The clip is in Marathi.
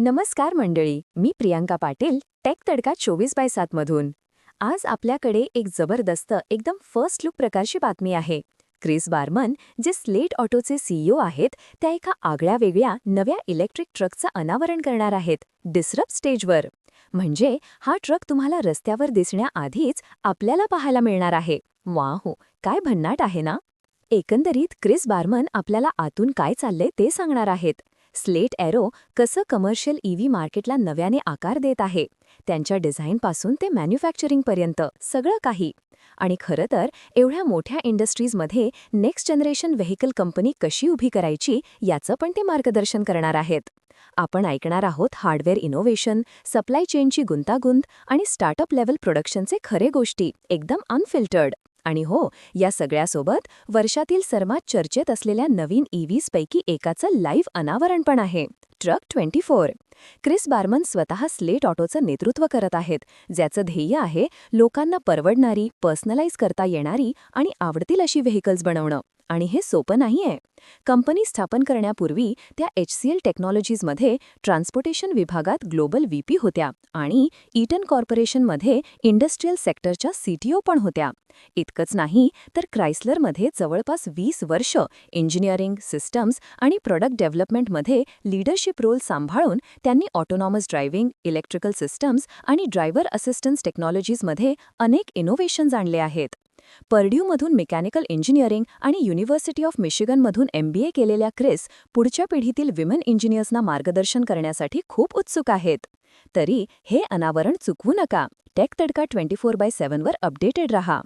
नमस्कार मंडळी मी प्रियांका पाटील टेक तडका चोवीस बाय सात मधून. आज आपल्याकडे एक जबरदस्त एकदम फर्स्ट लुक प्रकारची बातमी आहे. क्रिस बार्मन जे स्लेट ऑटोचे सीईओ आहेत त्या एका आगळ्या वेगळ्या नव्या इलेक्ट्रिक ट्रकचं अनावरण करणार आहेत डिसरप स्टेजवर म्हणजे हा ट्रक तुम्हाला रस्त्यावर दिसण्याआधीच आपल्याला पाहायला मिळणार आहे. वा हो काय भन्नाट आहे ना? एकंदरीत क्रिस बार्मन आपल्याला आतून काय चाललंय ते सांगणार आहेत. स्लेट एरो कसं कमर्शियल ईव्ही मार्केटला नव्याने आकार देत आहे? त्यांच्या डिझाईनपासून ते मॅन्युफॅक्चरिंगपर्यंत सगळं काही. आणि खरं तर एवढ्या मोठ्या इंडस्ट्रीजमध्ये नेक्स्ट जनरेशन व्हेकल कंपनी कशी उभी करायची याचं पण ते मार्गदर्शन करणार आहेत. आपण ऐकणार आहोत हार्डवेअर इनोव्हेशन सप्लाय चेनची गुंतागुंत आणि स्टार्टअप लेव्हल प्रोडक्शनचे खरे गोष्टी एकदम अनफिल्टर्ड. आणि हो या सगळ्यासोबत वर्षातील सर्वात चर्चेत असलेल्या नवीन e ईव्हीजपैकी एकाचं लाईव्ह अनावरण पण आहे. Truck twenty four Chris Barman स्वतः स्लेट ऑटोचं नेतृत्व करत आहेत ज्याचं ध्येय आहे लोकांना परवडणारी पर्सनलाइज करता येणारी आणि आवडतील अशी व्हेकल्स बनवणं. आणि हे सोपं नाहीये. कंपनी स्थापन करण्यापूर्वी त्या एच सी एल टेक्नॉलॉजीजमध्ये ट्रान्सपोर्टेशन विभागात ग्लोबल व्हीपी होत्या आणि ईटन कॉर्पोरेशनमध्ये इंडस्ट्रीयल सेक्टरच्या सीटीओ पण होत्या. इतकंच नाही तर क्रायस्लरमध्ये जवळपास वीस वर्ष इंजिनिअरिंग सिस्टम्स आणि प्रॉडक्ट डेव्हलपमेंटमध्ये लीडरशिप रोल सांभाळून त्यांनी ऑटोनॉमस ड्रायव्हिंग इलेक्ट्रिकल सिस्टम्स आणि ड्रायव्हर असिस्टन्स टेक्नॉलॉजीजमध्ये अनेक इनोव्हेशन्स आणले आहेत. पर्ड्यूमधून मेकॅनिकल इंजिनिअरिंग आणि युनिव्हर्सिटी ऑफ मिशिगनमधून एमबीए केलेल्या क्रिस पुढच्या पिढीतील विमेन इंजिनियर्सना मार्गदर्शन करण्यासाठी खूप उत्सुक आहेत. तरी हे अनावरण चुकवू नका. Tech Tadka twenty four by सेव्हनवर updated रहा.